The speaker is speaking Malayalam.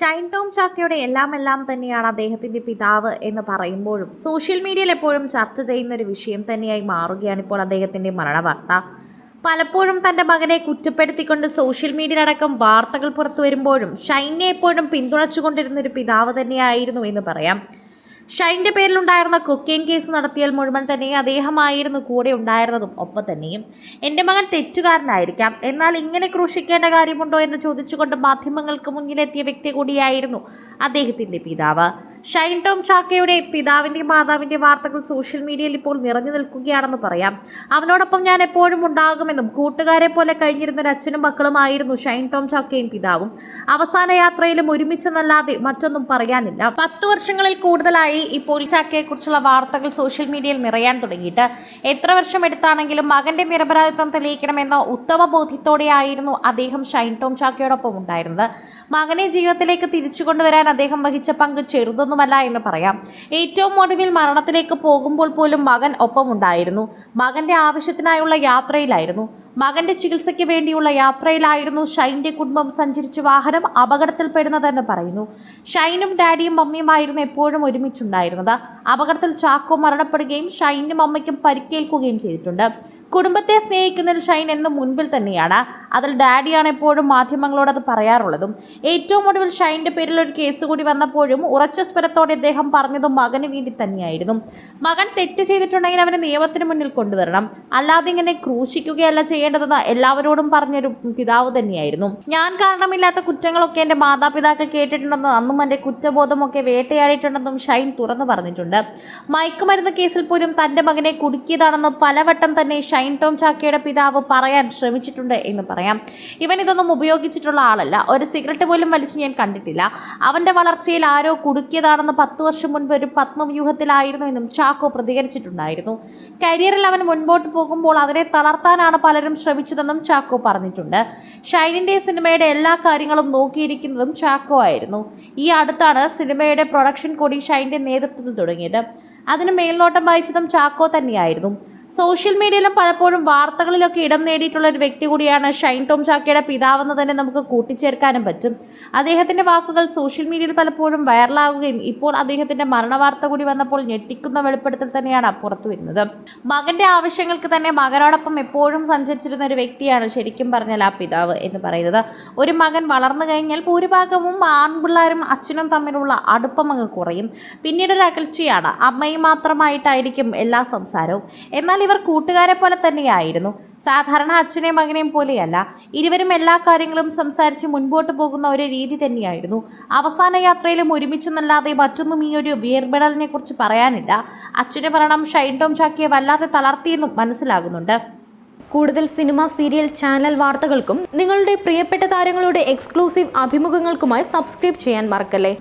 ഷൈൻ ടോം ചാക്കയുടെ എല്ലാം എല്ലാം തന്നെയാണ് അദ്ദേഹത്തിന്റെ പിതാവ് എന്ന് പറയുമ്പോഴും സോഷ്യൽ മീഡിയയിൽ എപ്പോഴും ചർച്ച ചെയ്യുന്ന ഒരു വിഷയം തന്നെയായി മാറുകയാണ് ഇപ്പോൾ അദ്ദേഹത്തിന്റെ മരണവാർത്ത. പലപ്പോഴും തന്റെ മകനെ കുറ്റപ്പെടുത്തിക്കൊണ്ട് സോഷ്യൽ മീഡിയയിലടക്കം വാർത്തകൾ പുറത്തു വരുമ്പോഴും ഷൈനെ എപ്പോഴും പിന്തുണച്ചുകൊണ്ടിരുന്ന ഒരു പിതാവ് തന്നെയായിരുന്നു എന്ന് പറയാം. ഷൈന്റെ പേരിലുണ്ടായിരുന്ന കൊക്കെയിൻ കേസ് നടത്തിയാൽ മുഴുവൻ തന്നെ അദ്ദേഹമായിരുന്നു കൂടെ ഉണ്ടായിരുന്നതും. ഒപ്പം തന്നെയും എന്റെ മകൻ തെറ്റുകാരനായിരിക്കാം. എന്നാൽ ഇങ്ങനെ ക്രൂശിക്കേണ്ട കാര്യമുണ്ടോ എന്ന് ചോദിച്ചുകൊണ്ട് മാധ്യമങ്ങൾക്ക് മുന്നിലെത്തിയ വ്യക്തി കൂടിയായിരുന്നു അദ്ദേഹത്തിന്റെ പിതാവ്. ഷൈൻ ടോം ചാക്കയുടെ പിതാവിന്റെയും മാതാവിന്റെയും വാർത്തകൾ സോഷ്യൽ മീഡിയയിൽ ഇപ്പോൾ നിറഞ്ഞു നിൽക്കുകയാണെന്ന് പറയാം. അവനോടൊപ്പം ഞാൻ എപ്പോഴും ഉണ്ടാകുമെന്നും കൂട്ടുകാരെ പോലെ കഴിഞ്ഞിരുന്ന അച്ഛനും മക്കളുമായിരുന്നു ഷൈൻ ടോം ചാക്കയും പിതാവും. അവസാന യാത്രയിലും ഒരുമിച്ചെന്നല്ലാതെ മറ്റൊന്നും പറയാനില്ല. പത്ത് വർഷങ്ങളിൽ കൂടുതലായി ഇപ്പോൾ ചാക്കയെക്കുറിച്ചുള്ള വാർത്തകൾ സോഷ്യൽ മീഡിയയിൽ നിറയാൻ തുടങ്ങിയിട്ട്. എത്ര വർഷം എടുത്താണെങ്കിലും മകന്റെ നിരപരാധിത്വം തെളിയിക്കണമെന്ന ഉത്തമ ബോധ്യത്തോടെയായിരുന്നു അദ്ദേഹം ഷൈൻ ടോം ചാക്കയോടൊപ്പം ഉണ്ടായിരുന്നത്. മകനെ ജീവിതത്തിലേക്ക് തിരിച്ചു കൊണ്ടുവരാൻ അദ്ദേഹം വഹിച്ച പങ്ക് ചെറുതൊന്നുമല്ല എന്ന് പറയാം. ഏറ്റവും ഒടുവിൽ മരണത്തിലേക്ക് പോകുമ്പോൾ പോലും മകൻ ഒപ്പമുണ്ടായിരുന്നു. മകന്റെ ആവശ്യത്തിനായുള്ള യാത്രയിലായിരുന്നു. മകന്റെ ചികിത്സയ്ക്ക് വേണ്ടിയുള്ള യാത്രയിലായിരുന്നു ഷൈന്റെ കുടുംബം സഞ്ചരിച്ച വാഹനം അപകടത്തിൽപ്പെടുന്നതെന്ന് പറയുന്നു. ഷൈനും ഡാഡിയും മമ്മിയുമായിരുന്നു എപ്പോഴും ഒരുമിച്ചുണ്ടായിരുന്നത്. അപകടത്തിൽ ചാക്കോ മരണപ്പെടുകയും ഷൈനും അമ്മയ്ക്കും പരിക്കേൽക്കുകയും ചെയ്തിട്ടുണ്ട്. കുടുംബത്തെ സ്നേഹിക്കുന്നതിൽ ഷൈൻ എന്ന് മുൻപിൽ തന്നെയാണ്. അതിൽ ഡാഡിയാണ് എപ്പോഴും മാധ്യമങ്ങളോട് അത് പറയാറുള്ളതും. ഏറ്റവും ഒടുവിൽ ഷൈന്റെ പേരിൽ ഒരു കേസ് കൂടി വന്നപ്പോഴും ഉറച്ച സ്വരത്തോടെ അദ്ദേഹം പറഞ്ഞതും മകന് വേണ്ടി തന്നെയായിരുന്നു. മകൻ തെറ്റ് ചെയ്തിട്ടുണ്ടെങ്കിൽ അവനെ നിയമത്തിന് മുന്നിൽ കൊണ്ടുവരണം. അല്ലാതെ ഇങ്ങനെ ക്രൂശിക്കുകയല്ല ചെയ്യേണ്ടതെന്ന് എല്ലാവരോടും പറഞ്ഞൊരു പിതാവ് തന്നെയായിരുന്നു. ഞാൻ കാരണമില്ലാത്ത കുറ്റങ്ങളൊക്കെ എന്റെ മാതാപിതാക്കൾ കേട്ടിട്ടുണ്ടെന്നും അന്നും എന്റെ കുറ്റബോധമൊക്കെ വേട്ടയാടിയിട്ടുണ്ടെന്നും ഷൈൻ തുറന്നു പറഞ്ഞിട്ടുണ്ട്. മയക്കുമരുന്ന് കേസിൽ പോലും തന്റെ മകനെ കുടുക്കിയതാണെന്ന് പലവട്ടം തന്നെ ഷൈൻ ടോം ചാക്കയുടെ പിതാവ് പറയാൻ ശ്രമിച്ചിട്ടുണ്ട് എന്ന് പറയാം. ഇവൻ ഇതൊന്നും ഉപയോഗിച്ചിട്ടുള്ള ആളല്ല. ഒരു സിഗരറ്റ് പോലും വലിച്ച് ഞാൻ കണ്ടിട്ടില്ല. അവന്റെ വളർച്ചയിൽ ആരോ കുടുക്കിയതാണെന്ന് പത്ത് വർഷം മുൻപ് ഒരു പത്മവ്യൂഹത്തിലായിരുന്നു എന്നും ചാക്കോ പ്രതികരിച്ചിട്ടുണ്ടായിരുന്നു. കരിയറിൽ അവൻ മുൻപോട്ട് പോകുമ്പോൾ അതിനെ തളർത്താനാണ് പലരും ശ്രമിച്ചതെന്നും ചാക്കോ പറഞ്ഞിട്ടുണ്ട്. ഷൈനിന്റെ സിനിമയുടെ എല്ലാ കാര്യങ്ങളും നോക്കിയിരിക്കുന്നതും ചാക്കോ ആയിരുന്നു. ഈ അടുത്താണ് സിനിമയുടെ പ്രൊഡക്ഷൻ കൂടി ഷൈന്റെ നേതൃത്വത്തിൽ തുടങ്ങിയത്. അതിന് മേൽനോട്ടം വഹിച്ചതും ചാക്കോ തന്നെയായിരുന്നു. സോഷ്യൽ മീഡിയയിലും പലപ്പോഴും വാർത്തകളിലൊക്കെ ഇടം നേടിയിട്ടുള്ള ഒരു വ്യക്തി കൂടിയാണ് ഷൈൻ ടോം ചാക്കയുടെ പിതാവെന്ന് തന്നെ നമുക്ക് കൂട്ടിച്ചേർക്കാനും പറ്റും. അദ്ദേഹത്തിന്റെ വാക്കുകൾ സോഷ്യൽ മീഡിയയിൽ പലപ്പോഴും വൈറലാവുകയും ഇപ്പോൾ അദ്ദേഹത്തിന്റെ മരണവാർത്ത കൂടി വന്നപ്പോൾ ഞെട്ടിക്കുന്ന വെളിപ്പെടുത്തൽ തന്നെയാണ് പുറത്തു വരുന്നത്. മകന്റെ ആവശ്യങ്ങൾക്ക് തന്നെ മകനോടൊപ്പം എപ്പോഴും സഞ്ചരിച്ചിരുന്ന ഒരു വ്യക്തിയാണ് ശരിക്കും പറഞ്ഞാൽ ആ പിതാവ് എന്ന് പറയുന്നത്. ഒരു മകൻ വളർന്നു കഴിഞ്ഞാൽ ഭൂരിഭാഗവും ആൺപിള്ളേരും അച്ഛനും തമ്മിലുള്ള അടുപ്പം അങ്ങ് കുറയും. പിന്നീട് ഒരു അകൽച്ചയാണ്. അമ്മയും മാത്രമായിട്ടായിരിക്കും എല്ലാ സംസാരവും. ഇവർ കൂട്ടുകാരെ പോലെ തന്നെയായിരുന്നു. സാധാരണ അച്ഛനെയും മകനെയും പോലെയല്ല. ഇരുവരും എല്ലാ കാര്യങ്ങളും സംസാരിച്ച് മുൻപോട്ട് പോകുന്ന ഒരു രീതി തന്നെയായിരുന്നു. അവസാന യാത്രയിലും ഒരുമിച്ചെന്നല്ലാതെ മറ്റൊന്നും ഈ ഒരു വേർപെടലിനെ കുറിച്ച് പറയാനില്ല. അച്ഛന്റെ മരണം ഷൈൻ ടോം ചാക്കിയെ വല്ലാതെ തളർത്തിയെന്നും മനസ്സിലാകുന്നുണ്ട്. കൂടുതൽ സിനിമ സീരിയൽ ചാനൽ വാർത്തകൾക്കും നിങ്ങളുടെ പ്രിയപ്പെട്ട താരങ്ങളുടെ എക്സ്ക്ലൂസീവ് അഭിമുഖങ്ങൾക്കുമായി സബ്സ്ക്രൈബ് ചെയ്യാൻ മറക്കല്ലേ?